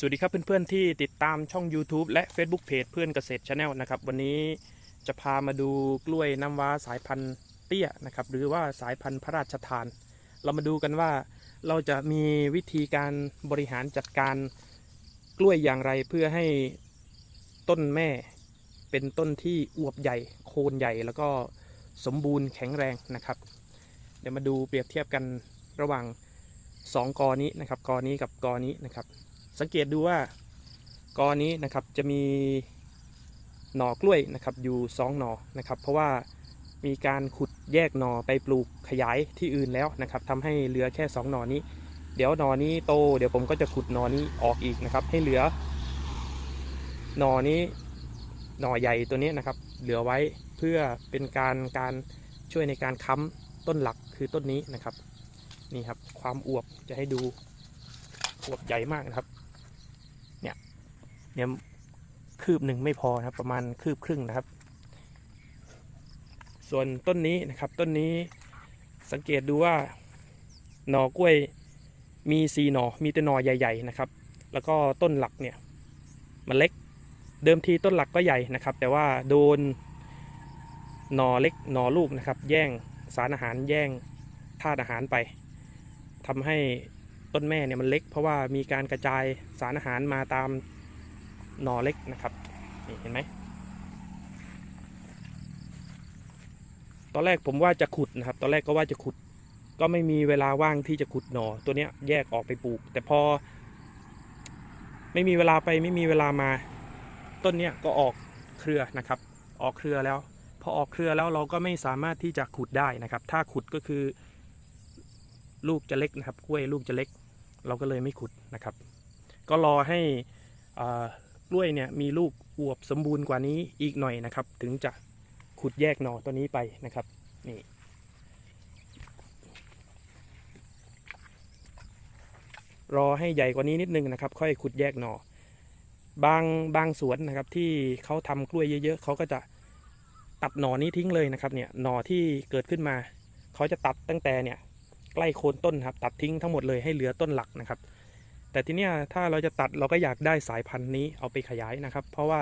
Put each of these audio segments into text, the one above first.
สวัสดีครับเพื่อนๆที่ติดตามช่อง YouTube และ Facebook Page เพื่อนเกษตร Channel นะครับวันนี้จะพามาดูกล้วยน้ำว้าสายพันธุ์เตี้ยนะครับหรือว่าสายพันธุ์พระราชทาน เรามาดูกันว่าเราจะมีวิธีการบริหารจัดการกล้วยอย่างไรเพื่อให้ต้นแม่เป็นต้นที่อวบใหญ่ โคนใหญ่แล้วก็สมบูรณ์แข็งแรงนะครับ เดี๋ยวมาดูเปรียบเทียบกันระหว่างสองกอนี้นะครับกอนี้กับกอนี้นะครับ สังเกตดูว่ากอนี้นะครับจะมีหน่อกล้วยนะครับอยู่สองหน่อนะครับเพราะว่ามีการขุดแยกหน่อไปปลูกขยายที่อื่นแล้วนะครับทำให้เหลือแค่สองหน่อนี้ เดี๋ยวหน่อนี้โต เดี๋ยวผมก็จะขุดหน่อนี้ออกอีกนะครับ ให้เหลือ หน่อนี้หน่อใหญ่ตัวนี้นะครับ เหลือไว้เพื่อเป็นการการช่วยในการค้ำต้นหลักคือต้นนี้นะครับนี่ครับความอวบจะให้ดูอวบใหญ่มากนะครับ เนี่ยเนี่ยคืบหนึ่งไม่พอนะครับ ประมาณคืบครึ่งนะครับ ส่วนต้นนี้นะครับต้นนี้สังเกตดูว่าหน่อกล้วยมีสีหน่อมีแต่หน่อใหญ่ ๆนะครับ แล้วก็ต้นหลักเนี่ยมันเล็กเดิมทีต้นหลักก็ใหญ่นะครับ แต่ว่าโดนหน่อเล็กหน่อลูกนะครับ แย่งสารอาหารแย่งธาตุอาหารไปทำให้ ต้นแม่เนี่ยมันเล็ก เพราะว่ามีการกระจายสารอาหารมาตามหน่อเล็กนะครับนี่เห็นไหมตอนแรกผมว่าจะขุดนะครับ ตอนแรกก็ว่าจะขุด ก็ไม่มีเวลาว่างที่จะขุดหน่อตัวเนี้ยแยกออกไปปลูก แต่พอ ไม่มีเวลาไปไม่มีเวลามา ต้นเนี้ยก็ออกเครือนะครับ ออกเครือแล้ว พอออกเครือแล้วเราก็ไม่สามารถที่จะขุดได้นะครับ ถ้าขุดก็คือ ลูกจะเล็กนะครับกล้วยลูกจะเล็ก เราก็เลยไม่ขุดนะครับ ก็รอให้กล้วยเนี่ยมีลูกอวบสมบูรณ์กว่านี้อีกหน่อยนะครับ ถึงจะขุดแยกหน่อตัวนี้ไปนะครับนี่รอให้ใหญ่กว่านี้นิดนึงนะครับ ค่อยขุดแยกหน่อ บางบางสวนนะครับที่เขาทำกล้วยเยอะ ๆเขาก็จะตัดหน่อนี้ทิ้งเลยนะครับเนี่ยหน่อที่เกิดขึ้นมา เขาจะตัดตั้งแต่เนี่ย ใกล้โคนต้นครับ ตัดทิ้งทั้งหมดเลยให้เหลือต้นหลักนะครับ แต่ทีเนี้ยถ้าเราจะตัดเราก็อยากได้สายพันธุ์นี้เอาไปขยายนะครับ เพราะว่า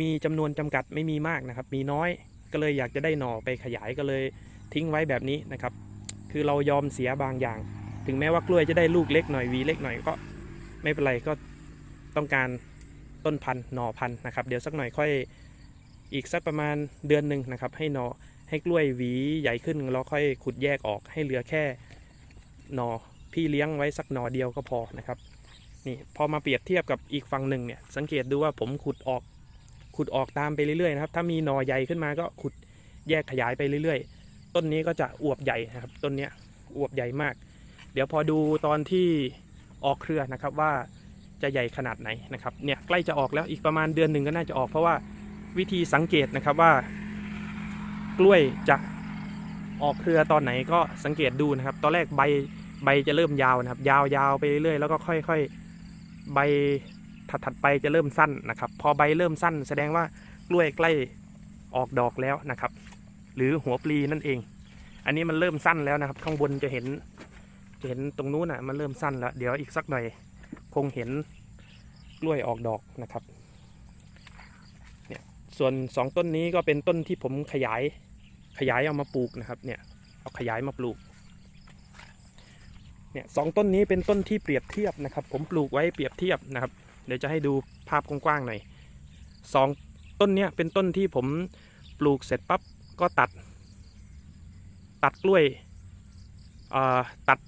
มีจำนวนจำกัดไม่มีมากนะครับ มีน้อยก็เลยอยากจะได้หน่อไปขยายก็เลยทิ้งไว้แบบนี้นะครับ คือเรายอมเสียบางอย่าง ถึงแม้ว่ากล้วยจะได้ลูกเล็กหน่อยวีเล็กหน่อยก็ไม่เป็นไรก็ต้องการต้นพันธุ์หน่อพันธุ์นะครับ เดี๋ยวสักหน่อยค่อยอีกสักประมาณเดือนหนึ่งนะครับ ให้หน่อให้กล้วยหวีใหญ่ขึ้นเราค่อยขุดแยกออกให้เหลือแค่ หนอพี่เลี้ยงไว้สักหนอเดียวก็พอนะครับนี่พอมาเปรียบเทียบกับอีกฝั่งหนึ่งเนี่ยสังเกตดูว่าผมขุดออก ขุดออกตามไปเรื่อยๆนะครับถ้ามีหนอใหญ่ขึ้นมาก็ขุดแยกขยายไปเรื่อยๆ ต้นนี้ก็จะอวบใหญ่นะครับต้นเนี้ยอวบใหญ่มาก เดี๋ยวพอดูตอนที่ออกเครือนะครับว่าจะใหญ่ขนาดไหนนะครับเนี่ยใกล้จะออกแล้วอีกประมาณเดือนหนึ่งก็น่าจะออกเพราะว่าวิธีสังเกตนะครับว่ากล้วยจะ ออกเครือตอนไหนก็สังเกตดูนะครับ ตอนแรกใบใบจะเริ่มยาวนะครับ ยาวยาวไปเรื่อยๆแล้วก็ค่อยๆใบถัดๆไปจะเริ่มสั้นนะครับ พอใบเริ่มสั้น แสดงว่ากล้วยใกล้ออกดอกแล้วนะครับ หรือหัวปลีนั่นเอง อันนี้มันเริ่มสั้นแล้วนะครับ ข้างบนจะเห็นจะเห็นตรงนู้นอะมันเริ่มสั้นแล้ว เดี๋ยวอีกสักหน่อยคงเห็นกล้วยออกดอกนะครับเนี่ยส่วนสองต้นนี้ก็เป็นต้นที่ผมขยาย ขยายเอามาปลูกนะครับเนี่ยเอาขยายมาปลูกเนี่ยสองต้นนี้เป็นต้นที่เปรียบเทียบนะครับ ผมปลูกไว้เปรียบเทียบนะครับ เดี๋ยวจะให้ดูภาพกว้างๆหน่อยสองต้นเนี้ยเป็นต้นที่ผมปลูกเสร็จปั๊บก็ตัด ตัดกล้วยตัด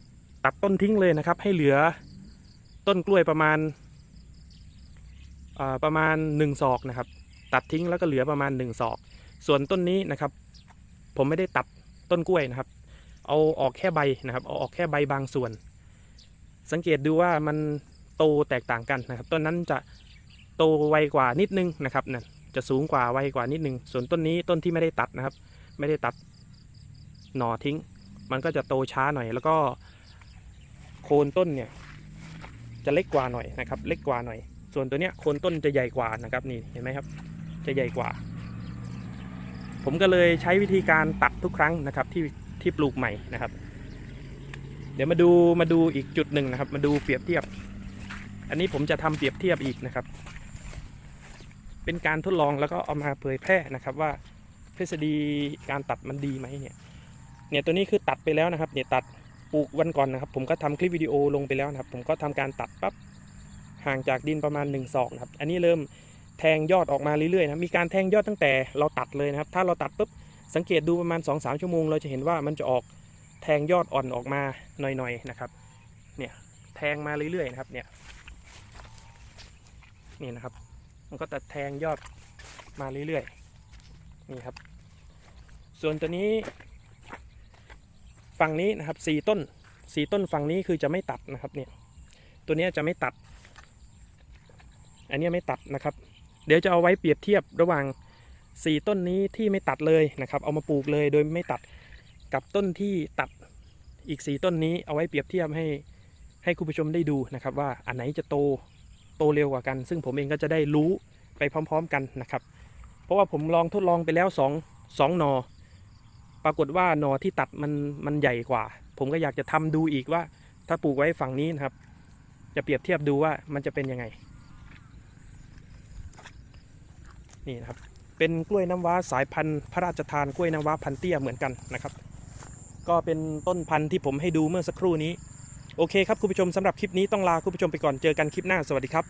ตัดต้นทิ้งเลยนะครับ ให้เหลือต้นกล้วยประมาณประมาณหนึ่งศอกนะครับ ตัดทิ้งแล้วก็เหลือประมาณหนึ่งศอก ส่วนต้นนี้นะครับ ผมไม่ได้ตัดต้นกล้วยนะครับ เอาออกแค่ใบนะครับ เอาออกแค่ใบบางส่วน สังเกตดูว่ามันโตแตกต่างกันนะครับ ต้นนั้นจะโตไวกว่านิดนึงนะครับนั่นจะสูงกว่าไวกว่านิดนึง ส่วนต้นนี้ต้นที่ไม่ได้ตัดนะครับ ไม่ได้ตัดหน่อทิ้ง มันก็จะโตช้าหน่อย แล้วก็โคนต้นเนี่ยจะเล็กกว่าหน่อยนะครับ เล็กกว่าหน่อย ส่วนตัวเนี้ยโคนต้นจะใหญ่กว่านะครับนี่เห็นไหมครับ จะใหญ่กว่า ผมก็เลยใช้วิธีการตัดทุกครั้งนะครับที่ที่ปลูกใหม่นะครับ เดี๋ยวมาดูมาดูอีกจุดหนึ่งนะครับ มาดูเปรียบเทียบ อันนี้ผมจะทำเปรียบเทียบอีกนะครับ เป็นการทดลองแล้วก็เอามาเผยแพร่นะครับว่าทฤษฎีการตัดมันดีไหมเนี่ย เนี่ยตัวนี้คือตัดไปแล้วนะครับ เนี่ยตัดปลูกวันก่อนนะครับ ผมก็ทำคลิปวิดีโอลงไปแล้วนะครับ ผมก็ทำการตัดปั๊บห่างจากดินประมาณ1นศอกนะครับ อันนี้เริ่ม แทงยอดออกมาเรื่อยๆนะมีการแทงยอดตั้งแต่เราตัดเลยนะครับ ถ้าเราตัดปุ๊บสังเกตดูประมาณ2อสชั่วโมง เราจะเห็นว่ามันจะออกแทงยอดอ่อนออกมาหน่อยๆนะครับเนี่ยแทงมาเรื่อยๆนะครับเนี่ยนี่นะครับ มันก็จะแทงยอดมาเรื่อยๆนี่ครับ ส่วนตัวนี้ ฝั่งนี้นะครับสี่ต้นสี่ต้นฝั่งนี้คือจะไม่ตัดนะครับเนี่ยตัวนี้จะไม่ตัด อันนี้ไม่ตัดนะครับ เดี๋ยวจะเอาไว้เปรียบเทียบระหว่างสี่ต้นนี้ที่ไม่ตัดเลยนะครับ เอามาปลูกเลยโดยไม่ตัดกับต้นที่ตัดอีกสี่ต้นนี้เอาไว้เปรียบเทียบให้ให้คุณผู้ชมได้ดูนะครับ ว่าอันไหนจะโตโตเร็วกว่ากัน ซึ่งผมเองก็จะได้รู้ไปพร้อม ๆ กันนะครับ เพราะว่าผมลองทดลองไปแล้วสองสองหนอ ปรากฏว่าหนอที่ตัดมันมันใหญ่กว่า ผมก็อยากจะทำดูอีกว่า ถ้าปลูกไว้ฝั่งนี้นะครับ จะเปรียบเทียบดูว่ามันจะเป็นยังไง นี่นะครับ เป็นกล้วยน้ำว้าสายพันธุ์พระราชทานกล้วยน้ำว้าพันเตี้ยเหมือนกันนะครับ ก็เป็นต้นพันธุ์ที่ผมให้ดูเมื่อสักครู่นี้ โอเคครับคุณผู้ชมสำหรับคลิปนี้ต้องลาคุณผู้ชมไปก่อนเจอกันคลิปหน้าสวัสดีครับ